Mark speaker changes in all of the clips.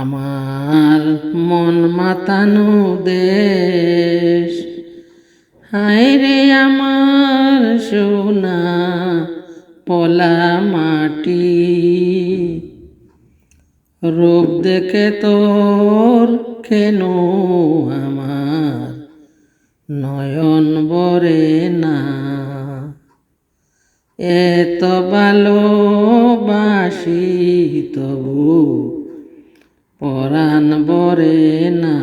Speaker 1: আমার মন মাতানো দেশ। রে আমার সোনা পলা মাটি। রূপ দেখে তোর কেন আমার নয়ন বরে না? এত ভালোবাসি তবু বরে না।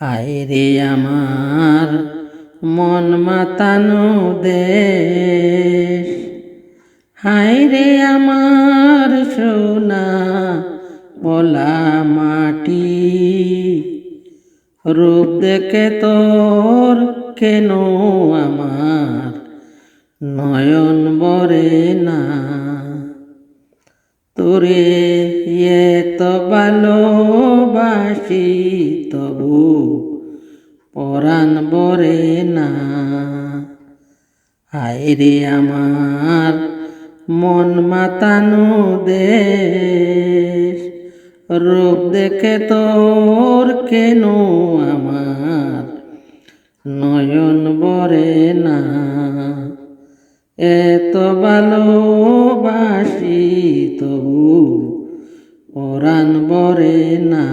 Speaker 1: হায় রে আমার মন মাতানো দেশ। হায় রে আমার সোনা বলা মাটি। রূপ দেখে তোর কেন আমার নয়ন বরে না? তোরে এত ভালোবাসি, তবু পরাণ বরে না। রে আমার মন মাতানো দেশ, রূপ দেখে তোর কেন আমার নয়ন বরে না? এত ভালোবাসি তবু পরাণ বরে না।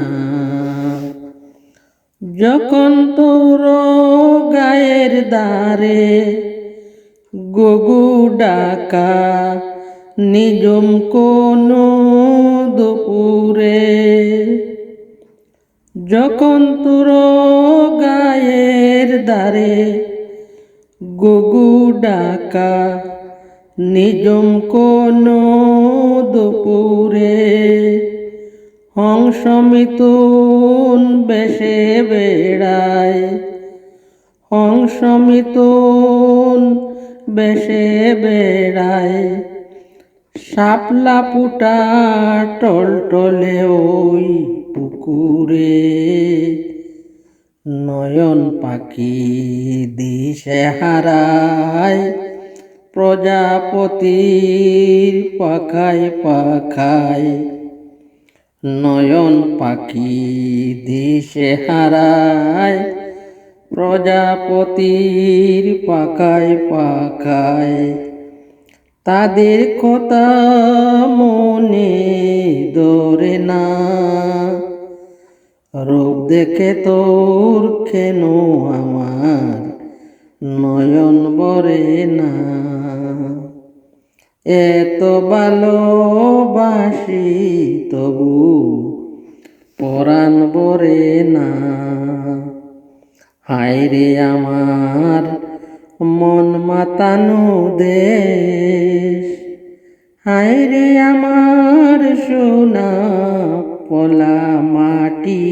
Speaker 1: যখন তোর গায়ের দ্বারে গগু ডাকা নিজম কোনো দুপুরে, যখন তোর গায়ের দ্বারে গগু ডাকা নিজম কোনো দুপুরে। হংস মিতুন বেশে বেড়ায়, হংস মিতুন বেশে বেড়ায়। শাপলা পুটা টলটলে ওই পুকুরে। নয়ন পাখি দিশে হারায়। প্রজাপতির পাখায় পাখায়। নয়ন পাখি দিশে হারায়। প্রজাপতির পাখায় পাখায়। তাদের কথা মনে ধরে না। রূপ দেখে তোর কেন আমার নয়ন বরে না? এত ভালোবাসি তবু পরাণ বরে না। হায় রে আমার মন মাতানো দেশ হায় রে আমার সোনা পলা মাটি।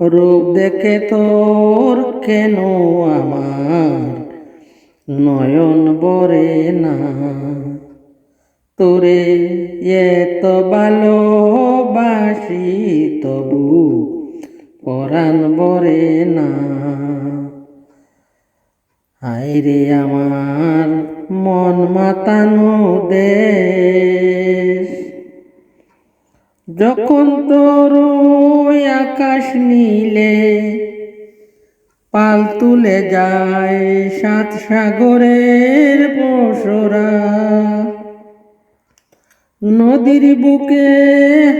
Speaker 1: রূপ দেখে তোর কেন আমার নয়ন বরে না? তোরে এত ভালোবাসি তবু পরাণ বরে না। হায় রে আমার মন মাতানো দেশ যখন তোর আকাশ নীলে পাল তুলে যায় সাত সাগরের পশরা। নদীর বুকে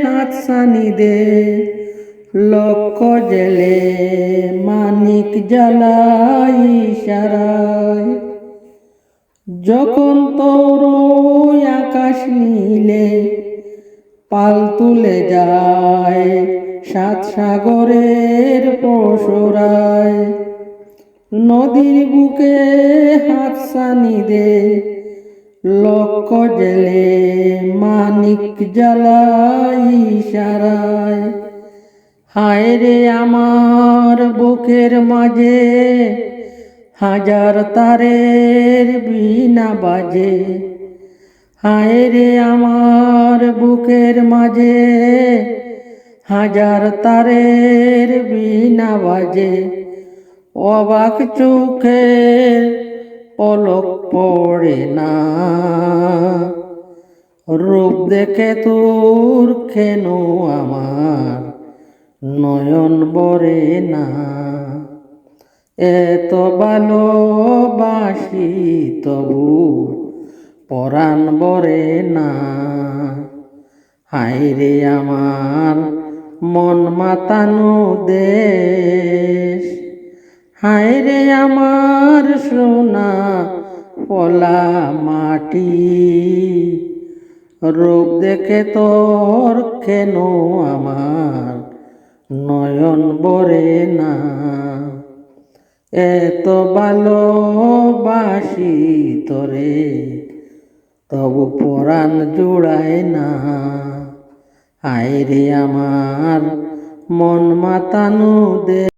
Speaker 1: হাত সানি দে, লক্ষ জেলে মানিক জ্বালাই সারায় যখন তোর আকাশ নীলে পাল তুলে যায়, সাত সাগরের পশরায় নদীর বুকে হাত সানি দে লক্ষ জেলে মানিক জ্বালাই সারায় হায় রে আমার বুকের মাঝে, হাজার তারের বিনা বাজে। হায় রে আমার বুকের মাঝে হাজার তারের বিনা বাজে, অবাক চোখের পলক পড়ে না। রূপ দেখে তোর কেন আমার নয়ন বরে না? এত ভালোবাসি তবু পরাণ বরে না। হাইরে আমার মন মাতানো দেশ। হায়রে আমার সোনা পলা মাটি। রূপ দেখে তোর কেন আমার নয়ন বরে না। এত ভালোবাসি তোরে। তবু পরাণ জোড়ায় না। হায়রে আমার মন মাতানো দে।